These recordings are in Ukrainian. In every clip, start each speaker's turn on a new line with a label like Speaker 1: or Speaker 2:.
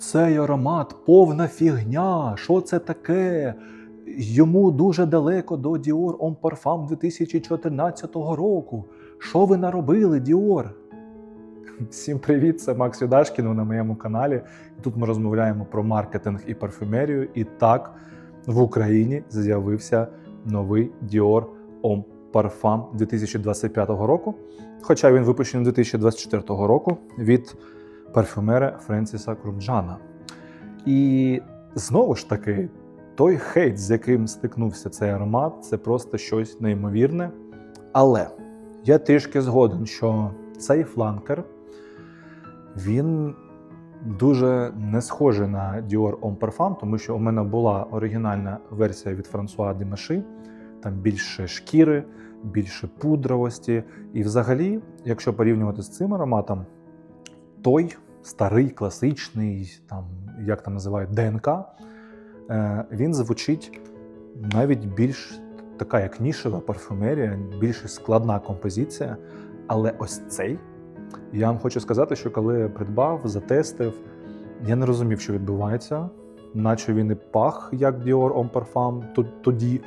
Speaker 1: Цей аромат повна фігня. Що це таке? Йому дуже далеко до Dior Homme Parfum 2014 року. Що ви наробили, Діор? Всім привіт! Це Макс Юдашкін на моєму каналі. Тут ми розмовляємо про маркетинг і парфюмерію. І так в Україні з'явився новий Dior Homme Parfum 2025 року. Хоча він випущений 2024 року від парфюмера Френсіса Крумджана. І знову ж таки, той хейт, з яким стикнувся цей аромат, це просто щось неймовірне. Але я трішки згоден, що цей фланкер він дуже не схожий на Dior Homme Parfum, тому що у мене була оригінальна версія від Франсуа Демаші, там більше шкіри, більше пудровості. І взагалі, якщо порівнювати з цим ароматом, той старий, класичний, там, як там називають, ДНК, е, він звучить навіть більш така, як нішева парфюмерія, більш складна композиція. Але ось цей, я вам хочу сказати, що коли придбав, затестив, я не розумів, що відбувається, наче він і пах, як Dior Homme Parfum тоді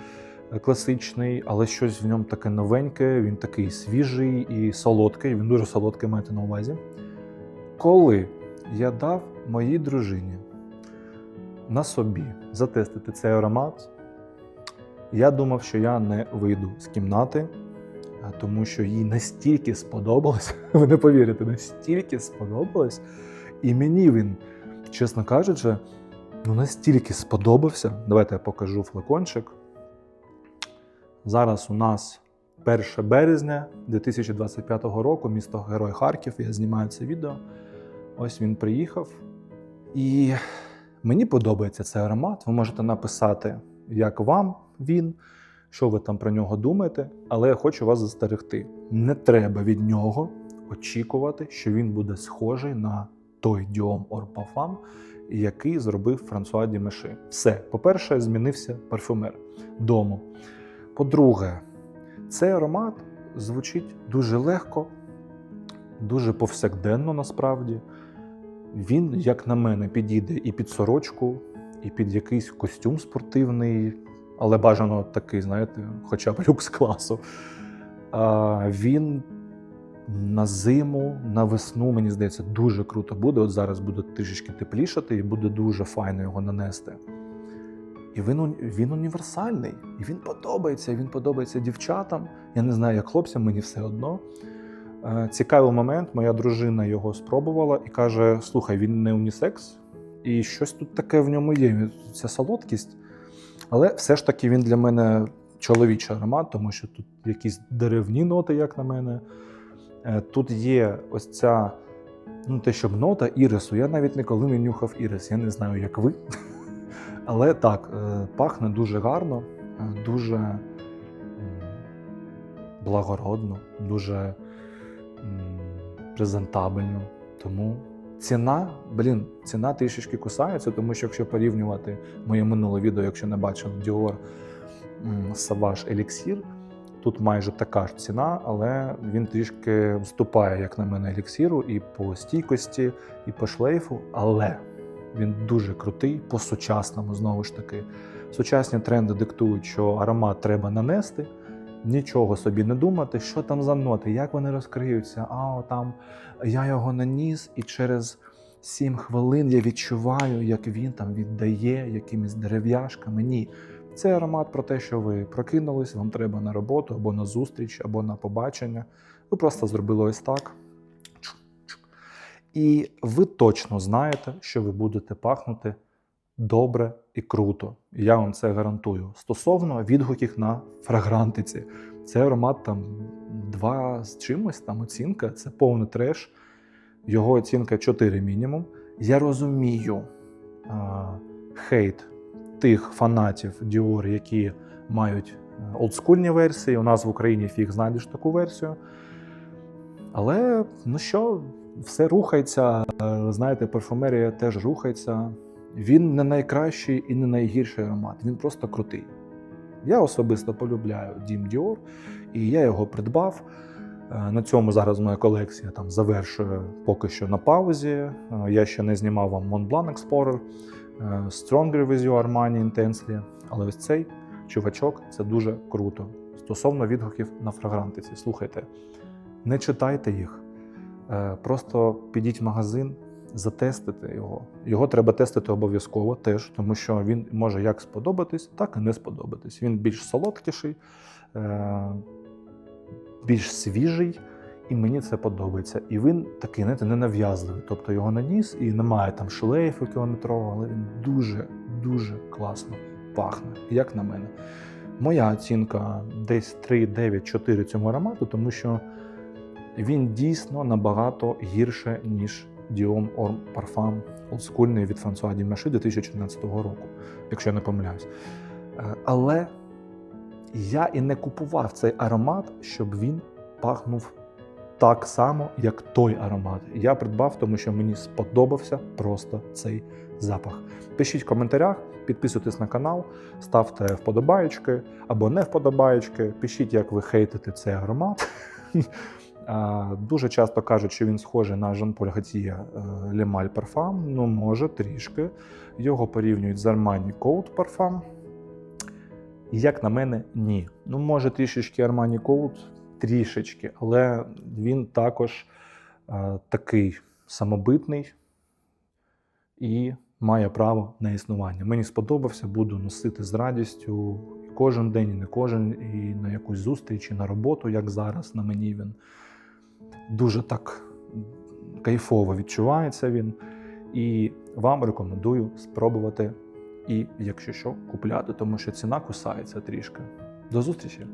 Speaker 1: е, класичний, але щось в ньому таке новеньке, він такий свіжий і солодкий, він дуже солодкий маєте на увазі. Коли я дав моїй дружині на собі затестити цей аромат, я думав, що я не вийду з кімнати, тому що їй настільки сподобалось, ви не повірите, настільки сподобалось. І мені він, чесно кажучи, ну настільки сподобався. Давайте я покажу флакончик. Зараз у нас 1 березня 2025 року, місто Герой Харків. Я знімаю це відео. Ось він приїхав. І мені подобається цей аромат. Ви можете написати, як вам він, що ви там про нього думаєте, але я хочу вас застерегти. Не треба від нього очікувати, що він буде схожий на той Діом Орпафам, який зробив Франсуа Дімеши. Все, по-перше, змінився парфюмер дому. По-друге, цей аромат звучить дуже легко, дуже повсякденно насправді. Він, як на мене, підійде і під сорочку, і під якийсь костюм спортивний, але бажано такий, знаєте, хоча б люкс класу. Він на зиму, на весну, мені здається, дуже круто буде. От зараз буде трішечки теплішати, і буде дуже файно його нанести. І він, він універсальний, і він подобається. Він подобається дівчатам. Я не знаю, як хлопцям, мені все одно. Е, Цікавий момент, моя дружина його спробувала і каже: слухай, він не унісекс, і щось тут таке в ньому є. Ця солодкість. Але все ж таки він для мене чоловічий аромат, тому що тут якісь деревні ноти, як на мене. Е, Тут є ось ця, ну, те, щоб нота ірису. Я навіть ніколи не нюхав ірис. Я не знаю, як ви. Але так, е, пахне дуже гарно, дуже благородно, дуже презентабельно. Тому ціна, блін, ціна трішечки кусається, тому що якщо порівнювати моє минуле відео, якщо не бачили Dior Savage Elixir, тут майже така ж ціна, але він трішки вступає, як на мене, еліксіру і по стійкості, і по шлейфу. Але він дуже крутий по сучасному, знову ж таки. Сучасні тренди диктують, що аромат треба нанести, нічого собі не думати, що там за ноти, як вони розкриються. А там я його наніс, і через 7 хвилин я відчуваю, як він там віддає якимись дерев'яшками. Ні. Це аромат про те, що ви прокинулись, вам треба на роботу або на зустріч, або на побачення. Ви просто зробили ось так. І ви точно знаєте, що ви будете пахнути добре і круто. Я вам це гарантую. Стосовно відгуків на фрагрантиці, цей аромат там два з чимось, там оцінка, це повний треш. Його оцінка 4 мінімум. Я розумію а, хейт тих фанатів Dior, які мають е, олдскульні версії. У нас в Україні фіг знайдеш таку версію. Але ну що, все рухається. Е, Знаєте, парфумерія теж рухається. Він не найкращий і не найгірший аромат. Він просто крутий. Я особисто полюбляю Дім Діор, і я його придбав. Е, На цьому зараз моя колекція там завершує поки що на паузі. Е, Я ще не знімав вам Mont Blanc Explorer, е, Stronger with You Armani Intensely, але ось цей чувачок це дуже круто. Стосовно відгуків на фрагрантиці, слухайте, не читайте їх, просто підіть в магазин, затестити його. Його треба тестити обов'язково теж, тому що він може як сподобатись, так і не сподобатись. Він більш солодкіший, е, більш свіжий, і мені це подобається. І він такий, знаєте, ненав'язливий. Тобто його наніс і немає там шлейфу кілометрового, але він дуже, дуже класно пахне, як на мене. Моя оцінка десь 3,9-4 цьому аромату, тому що він дійсно набагато гірше, ніж Dior Homme Parfum олдскульний від François Дімаши 2014 року, якщо я не помиляюсь. Е, Але я і не купував цей аромат, щоб він пахнув так само, як той аромат. Я придбав, тому що мені сподобався просто цей запах. Пишіть в коментарях, підписуйтесь на канал, ставте вподобаєчки або не вподобаєчки. Пишіть, як ви хейтите цей аромат. Дуже часто кажуть, що він схожий на Жан-Поль Гатіє Лемаль Парфам. Ну, може, трішки. Його порівнюють з Code Parfum. Як на мене, ні. Ну, може, трішечки Armani Code, трішечки, але він також е, такий самобитний і має право на існування. Мені сподобався, буду носити з радістю кожен день, і не кожен, і на якусь зустріч, і на роботу, як зараз на мені він. Дуже так кайфово відчувається він. І вам рекомендую спробувати і, якщо що, купляти, тому що ціна кусається трішки. До зустрічі!